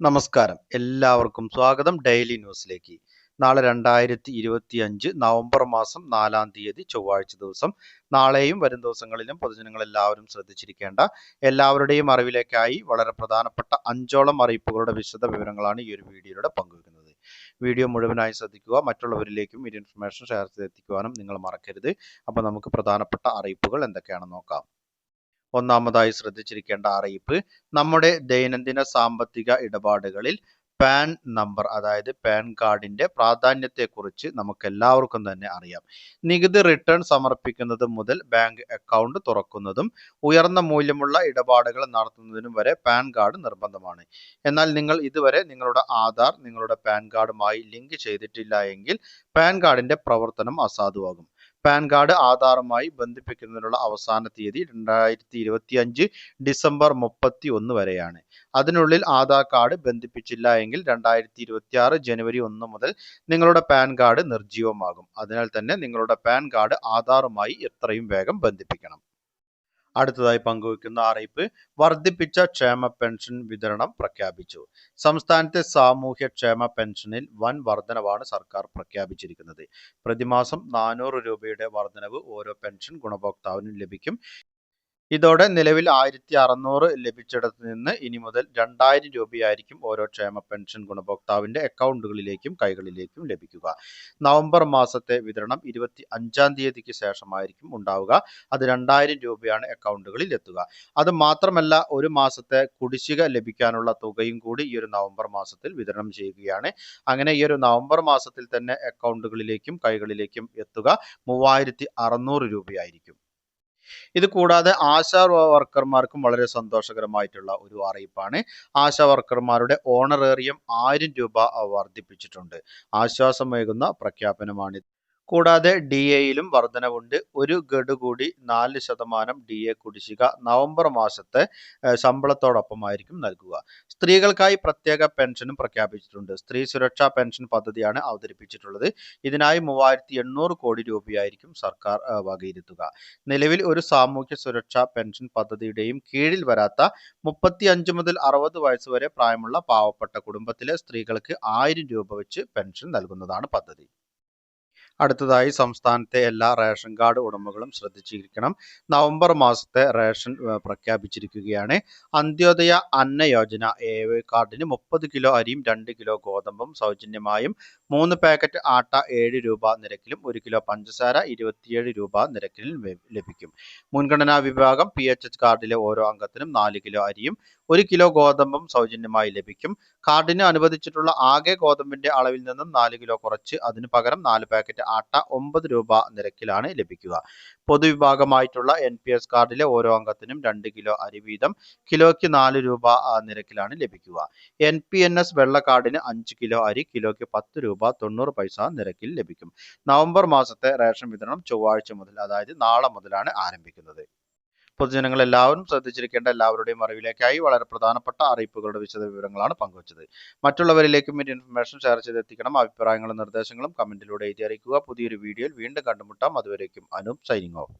നമസ്കാരം. എല്ലാവർക്കും സ്വാഗതം ഡെയിലി ന്യൂസിലേക്ക്. നാളെ രണ്ടായിരത്തി ഇരുപത്തി അഞ്ച് നവംബർ മാസം നാലാം തീയതി ചൊവ്വാഴ്ച ദിവസം. നാളെയും വരും ദിവസങ്ങളിലും പൊതുജനങ്ങൾ എല്ലാവരും ശ്രദ്ധിച്ചിരിക്കേണ്ട എല്ലാവരുടെയും അറിവിലേക്കായി വളരെ പ്രധാനപ്പെട്ട അഞ്ചോളം അറിയിപ്പുകളുടെ വിശദ വിവരങ്ങളാണ് ഈ ഒരു വീഡിയോയിലൂടെ പങ്കുവെക്കുന്നത്. വീഡിയോ മുഴുവനായി ശ്രദ്ധിക്കുക മറ്റുള്ളവരിലേക്കും ഈ ഇൻഫർമേഷൻ ഷെയർ ചെയ്തെത്തിക്കുവാനും നിങ്ങൾ മറക്കരുത്. അപ്പോൾ നമുക്ക് പ്രധാനപ്പെട്ട അറിയിപ്പുകൾ എന്തൊക്കെയാണെന്ന് നോക്കാം. ഒന്നാമതായി ശ്രദ്ധിച്ചിരിക്കേണ്ട അറിയിപ്പ് നമ്മുടെ ദൈനംദിന സാമ്പത്തിക ഇടപാടുകളിൽ പാൻ നമ്പർ അതായത് പാൻ കാർഡിന്റെ പ്രാധാന്യത്തെക്കുറിച്ച് നമുക്ക് എല്ലാവർക്കും തന്നെ അറിയാം. നികുതി റിട്ടേൺ സമർപ്പിക്കുന്നത് മുതൽ ബാങ്ക് അക്കൗണ്ട് തുറക്കുന്നതും ഉയർന്ന മൂല്യമുള്ള ഇടപാടുകൾ നടത്തുന്നതിനും വരെ പാൻ കാർഡ് നിർബന്ധമാണ്. എന്നാൽ നിങ്ങൾ ഇതുവരെ നിങ്ങളുടെ ആധാർ നിങ്ങളുടെ പാൻ കാർഡുമായി ലിങ്ക് ചെയ്തിട്ടില്ല എങ്കിൽ പാൻ കാർഡിന്റെ പ്രവർത്തനം അസാധുവാകും. പാൻ കാർഡ് ആധാറുമായി ബന്ധിപ്പിക്കുന്നതിനുള്ള അവസാന തീയതി രണ്ടായിരത്തി ഇരുപത്തി അഞ്ച് ഡിസംബർ മുപ്പത്തി ഒന്ന് വരെയാണ്. അതിനുള്ളിൽ ആധാർ കാർഡ് ബന്ധിപ്പിച്ചില്ല എങ്കിൽ രണ്ടായിരത്തി ഇരുപത്തി ആറ് ജനുവരി ഒന്ന് മുതൽ നിങ്ങളുടെ പാൻ കാർഡ് നിർജീവമാകും. അതിനാൽ തന്നെ നിങ്ങളുടെ പാൻ കാർഡ് ആധാറുമായി എത്രയും വേഗം ബന്ധിപ്പിക്കണം. അടുത്തതായി പങ്കുവയ്ക്കുന്ന അറിയിപ്പ് വർദ്ധിപ്പിച്ച ക്ഷേമ പെൻഷൻ വിതരണം പ്രഖ്യാപിച്ചു. സംസ്ഥാനത്തെ സാമൂഹ്യ ക്ഷേമ പെൻഷനിൽ വൻ വർധനവാണ് സർക്കാർ പ്രഖ്യാപിച്ചിരിക്കുന്നത്. പ്രതിമാസം നാനൂറ് രൂപയുടെ വർധനവ് ഓരോ പെൻഷൻ ഗുണഭോക്താവിനും ലഭിക്കും. ഇതോടെ നിലവിൽ ആയിരത്തി അറുന്നൂറ് ലഭിച്ചിടത്ത് നിന്ന് ഇനി മുതൽ രണ്ടായിരം രൂപയായിരിക്കും ഓരോ ക്ഷേമ പെൻഷൻ ഗുണഭോക്താവിന്റെ അക്കൗണ്ടുകളിലേക്കും കൈകളിലേക്കും ലഭിക്കുക. നവംബർ മാസത്തെ വിതരണം ഇരുപത്തി അഞ്ചാം തീയതിക്ക് ശേഷമായിരിക്കും ഉണ്ടാവുക. അത് രണ്ടായിരം രൂപയാണ് അക്കൗണ്ടുകളിൽ എത്തുക. അത് മാത്രമല്ല ഒരു മാസത്തെ കുടിശ്ശിക ലഭിക്കാനുള്ള തുകയും കൂടി ഈ ഒരു നവംബർ മാസത്തിൽ വിതരണം ചെയ്യുകയാണ്. അങ്ങനെ ഈ ഒരു നവംബർ മാസത്തിൽ തന്നെ അക്കൗണ്ടുകളിലേക്കും കൈകളിലേക്കും എത്തുക. മൂവായിരത്തി രൂപയായിരിക്കും. ഇത് കൂടാതെ ആശാ വർക്കർമാർക്കും വളരെ സന്തോഷകരമായിട്ടുള്ള ഒരു അറിയിപ്പാണ്. ആശാ വർക്കർമാരുടെ ഓണറേറിയം ആയിരം രൂപ വർദ്ധിപ്പിച്ചിട്ടുണ്ട്. ആശ്വാസമേകുന്ന പ്രഖ്യാപനമാണിത്. കൂടാതെ ഡി എയിലും വർധനവുണ്ട്. ഒരു ഗഡു കൂടി നാല് ശതമാനം ഡി എ കുടിശ്ശിക നവംബർ മാസത്തെ ശമ്പളത്തോടൊപ്പമായിരിക്കും നൽകുക. സ്ത്രീകൾക്കായി പ്രത്യേക പെൻഷനും പ്രഖ്യാപിച്ചിട്ടുണ്ട്. സ്ത്രീ സുരക്ഷാ പെൻഷൻ പദ്ധതിയാണ് അവതരിപ്പിച്ചിട്ടുള്ളത്. ഇതിനായി മൂവായിരത്തി എണ്ണൂറ് കോടി രൂപയായിരിക്കും സർക്കാർ വകയിരുത്തുക. നിലവിൽ ഒരു സാമൂഹ്യ സുരക്ഷാ പെൻഷൻ പദ്ധതിയുടെയും കീഴിൽ വരാത്ത മുപ്പത്തി അഞ്ച് മുതൽ അറുപത് വയസ്സ് വരെ പ്രായമുള്ള പാവപ്പെട്ട കുടുംബത്തിലെ സ്ത്രീകൾക്ക് ആയിരം രൂപ വെച്ച് പെൻഷൻ നൽകുന്നതാണ് പദ്ധതി. അടുത്തതായി സംസ്ഥാനത്തെ എല്ലാ റേഷൻ കാർഡ് ഉടമകളും ശ്രദ്ധിച്ചിരിക്കണം. നവംബർ മാസത്തെ റേഷൻ പ്രഖ്യാപിച്ചിരിക്കുകയാണ്. അന്ത്യോദയ അന്ന യോജന എ കാർഡിന് മുപ്പത് കിലോ അരിയും രണ്ട് കിലോ ഗോതമ്പും സൗജന്യമായും മൂന്ന് പാക്കറ്റ് ആട്ട ഏഴ് രൂപ നിരക്കിലും ഒരു കിലോ പഞ്ചസാര ഇരുപത്തിയേഴ് രൂപ നിരക്കിലും ലഭിക്കും. മുൻഗണനാ വിഭാഗം പി എച്ച് എച്ച് കാർഡിലെ ഓരോ അംഗത്തിനും നാല് കിലോ അരിയും ഒരു കിലോ ഗോതമ്പും സൗജന്യമായി ലഭിക്കും. കാർഡിന് അനുവദിച്ചിട്ടുള്ള ആകെ ഗോതമ്പിന്റെ അളവിൽ നിന്നും നാല് കിലോ കുറച്ച് അതിന് പകരം നാല് പാക്കറ്റ് ആട്ട ഒമ്പത് രൂപ നിരക്കിലാണ് ലഭിക്കുക. പൊതുവിഭാഗമായിട്ടുള്ള എൻ പി എസ് കാർഡിലെ ഓരോ അംഗത്തിനും രണ്ട് കിലോ അരി വീതം കിലോയ്ക്ക് നാല് രൂപ നിരക്കിലാണ് ലഭിക്കുക. എൻ പി എൻ എസ് വെള്ള കാർഡിന് അഞ്ച് കിലോ അരി കിലോയ്ക്ക് പത്ത് രൂപ തൊണ്ണൂറ് പൈസ നിരക്കിൽ ലഭിക്കും. നവംബർ മാസത്തെ റേഷൻ വിതരണം ചൊവ്വാഴ്ച മുതൽ അതായത് നാളെ മുതലാണ് ആരംഭിക്കുന്നത്. പൊതുജനങ്ങൾ എല്ലാവരും ശ്രദ്ധിച്ചിരിക്കേണ്ട എല്ലാവരുടെയും അറിവിലേക്കായി വളരെ പ്രധാനപ്പെട്ട അറിയിപ്പുകളുടെ വിശദ വിവരങ്ങളാണ് പങ്കുവച്ചത്. മറ്റുള്ളവരിലേക്കും ഇതിന്റെ ഇൻഫർമേഷൻ ഷെയർ ചെയ്തെത്തിക്കണം. അഭിപ്രായങ്ങളും നിർദ്ദേശങ്ങളും കമന്റിലൂടെ എഴുതി അറിയിക്കുക. പുതിയൊരു വീഡിയോയിൽ വീണ്ടും കണ്ടുമുട്ടാം. അതുവരേക്കും അനൂപ് സൈനിങ് ഓഫ്